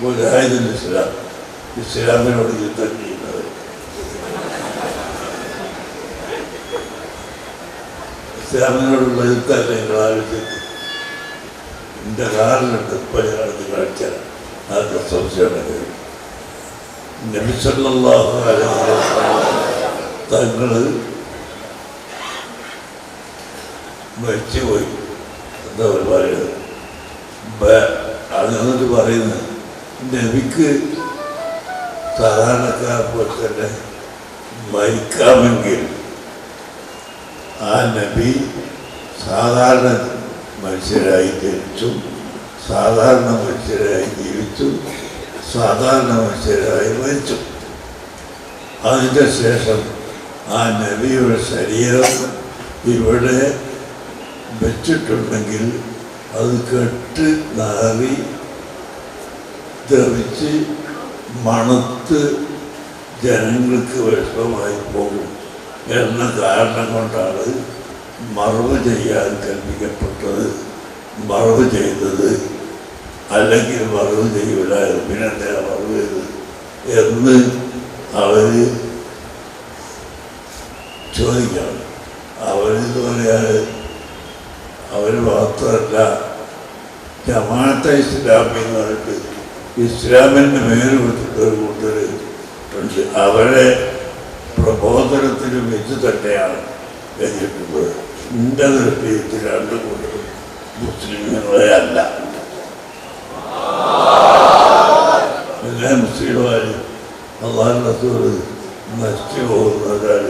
മുജാഹിദുൽ ഇസ്ലാം ഇസ്ലാമിനോട് യുദ്ധം ചെയ്യുന്നത്. ഇസ്ലാമിനോടുള്ള യുദ്ധമല്ല നിങ്ങൾ ആലോചിച്ചത്. കാറിലുണ്ട് ഇപ്പം ഞാനത് കാണിച്ചാൽ സംശയമാണ് തങ്ങൾ മരിച്ചുപോയി. എന്താ പറയുന്നത് അത് എന്നിട്ട് പറയുന്നത്? നബിക്ക് സാധാരണക്കാർ പോലെ തന്നെ മരിക്കാമെങ്കിൽ ആ നബി സാധാരണ മനുഷ്യരായി ജനിച്ചു സാധാരണ മനുഷ്യരായി ജീവിച്ചു സാധാരണ മനുഷ്യരായി മരിച്ചു. അതിന്റെ ശേഷം ആ നബിയുടെ ശരീരം ഇവിടെ വെച്ചിട്ടുണ്ടെങ്കിൽ അത് കെട്ട് നാറി ധരിച്ച് മണത്ത് ജനങ്ങൾക്ക് വിഷമമായി പോകും എന്ന കാരണം കൊണ്ടാണ് മറവ് ചെയ്യാൻ കൽപ്പിക്കപ്പെട്ടത്. മറവ് ചെയ്തത് അല്ലെങ്കിൽ മറവ് ചെയ്യൂല പിന്നെ എന്തിനാ മറവ് ചെയ്തത് എന്ന് അവർ ചോദിക്കണം. അവരെന്ന് പറയാൻ അവർ മാത്രമല്ല ജമാഅത്തെ ഇസ്ലാമി എന്ന് പറഞ്ഞിട്ട് ഇസ്ലാമിന്റെ പേര് കൊടുത്തിട്ട് ഒരു കൂട്ടർ അവരെ പ്രബോധനത്തിനും ഇത് തന്നെയാണ് കഴിഞ്ഞിട്ടുള്ളത് എന്റെ ദൃഷ്ടിയിൽ രണ്ട് കൂട്ടരും മുസ്ലിങ്ങളെ അല്ല. എല്ലാ മുസ്ലിമാരും അള്ളാഹ് നസൂർ നശിച്ചു വെച്ചാൽ